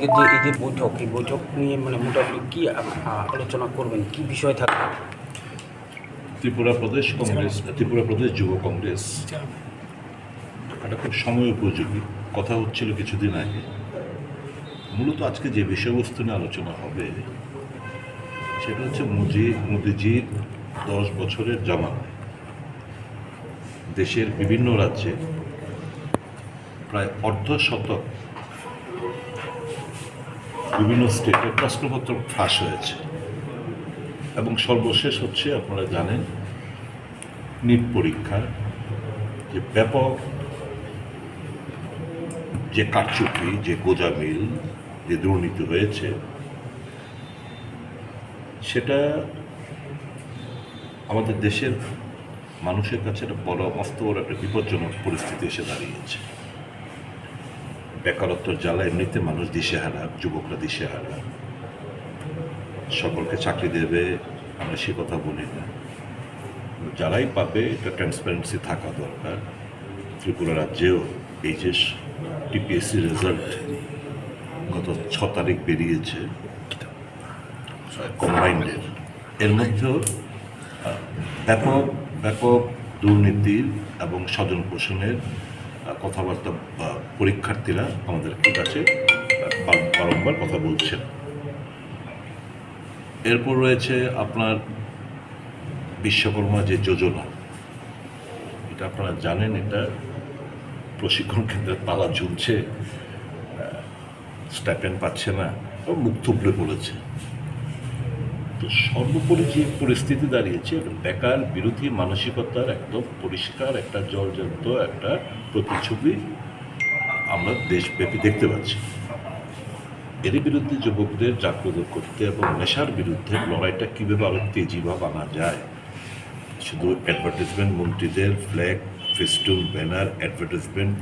আজকে যে এই যে বৈঠক, এই বৈঠক নিয়ে মানে মোটামুটি কী আলোচনা করবেন? কি বিষয় থাকবে? ত্রিপুরা প্রদেশ কংগ্রেস, ত্রিপুরা প্রদেশ যুব কংগ্রেস। একটা খুব সময় উপযোগী। কথা হচ্ছিল কিছুদিন আগে। মূলত আজকে যে বিষয়বস্তু নিয়ে আলোচনা হবে, সেটা হচ্ছে মোদি, মোদিজির দশ বছরের জামানায় দেশের বিভিন্ন রাজ্যে প্রায় অর্ধ শতক বিভিন্ন স্টেটে প্রশ্নপত্র ফাঁস হয়েছে। এবং সর্বশেষ হচ্ছে, আপনারা জানেন নিট পরীক্ষা যে ব্যাপক যে কারচুপি, যে গোজামিল, যে দুর্নীতি হয়েছে, সেটা আমাদের দেশের মানুষের কাছে একটা বড় মস্ত বড় একটা বিপজ্জনক পরিস্থিতি এসে দাঁড়িয়েছে। বেকারত্বের জ্বালা এমনিতে মানুষ দিশেহারা, যুবকরা দিশেহারা। সকলকে চাকরি দেবে, আমরা সে কথা বলি না। যারাই পাবে, এটা ট্রান্সপারেন্সি থাকা দরকার। ত্রিপুরা রাজ্যেও এই যে টিপিএসসি রেজাল্ট গত ছ তারিখ বেরিয়েছে। কম্বাইন্ডের এর। মধ্যেও ব্যাপক ব্যাপক দুর্নীতির এবং স্বজন পোষণের কথাবার্তা বা পরীক্ষার্থীরা আমাদের কাছে বারংবার কথা বলছেন। এরপর রয়েছে আপনার বিশ্বকর্মা যে যোজনা। এটা আপনারা জানেন, এটা প্রশিক্ষণ কেন্দ্রে তালা ঝুলছে স্টাইপেন্ড পাচ্ছে না মুখ থুবড়ে পড়েছে। তো সর্বোপরি যে পরিস্থিতি দাঁড়িয়েছে বেকার, বিরোধী, মানসিকতার একদম পরিষ্কার একটা জলজন্ত একটা প্রতিচ্ছবি আমরা দেশব্যাপী দেখতে পাচ্ছি। এর বিরুদ্ধে যুবকদের জাগ্রত করতে এবং নেশার বিরুদ্ধে লড়াইটা কীভাবে আরও তেজিভাব আনা যায়, শুধু অ্যাডভার্টাইজমেন্ট মন্ত্রীদের ফ্ল্যাগ ফেস্টুন ব্যানার অ্যাডভার্টাইজমেন্ট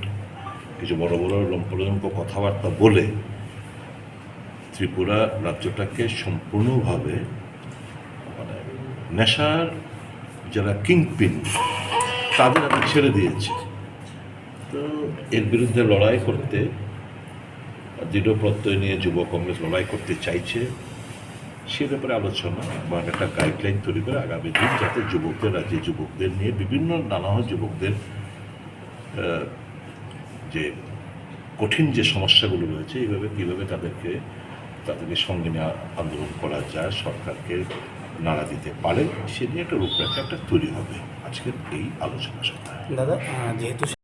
কিছু বড় বড় লম্পলম্প কথাবার্তা বলে ত্রিপুরা রাজ্যটাকে সম্পূর্ণভাবে নেশার যারা কিংপিন, তাদের একটা ছেড়ে দিয়েছি। তো এর বিরুদ্ধে লড়াই করতে, দৃঢ় প্রত্যয় নিয়ে যুব কংগ্রেস লড়াই করতে চাইছে, সে ব্যাপারে আলোচনা বা একটা গাইডলাইন তৈরি করে আগামী দিন যাতে যুবকদের, রাজ্যে যুবকদের নিয়ে বিভিন্ন নানা যুবকদের যে কঠিন যে সমস্যাগুলো রয়েছে, এইভাবে কীভাবে তাদেরকে তাদেরকে সঙ্গে নিয়ে আন্দোলন করা যায়, সরকারকে নাড়া দিতে পারে সে নিয়ে একটা রূপরেখা একটা তৈরি হবে। আজকের এই আলোচনা সভায়। দাদা যেহেতু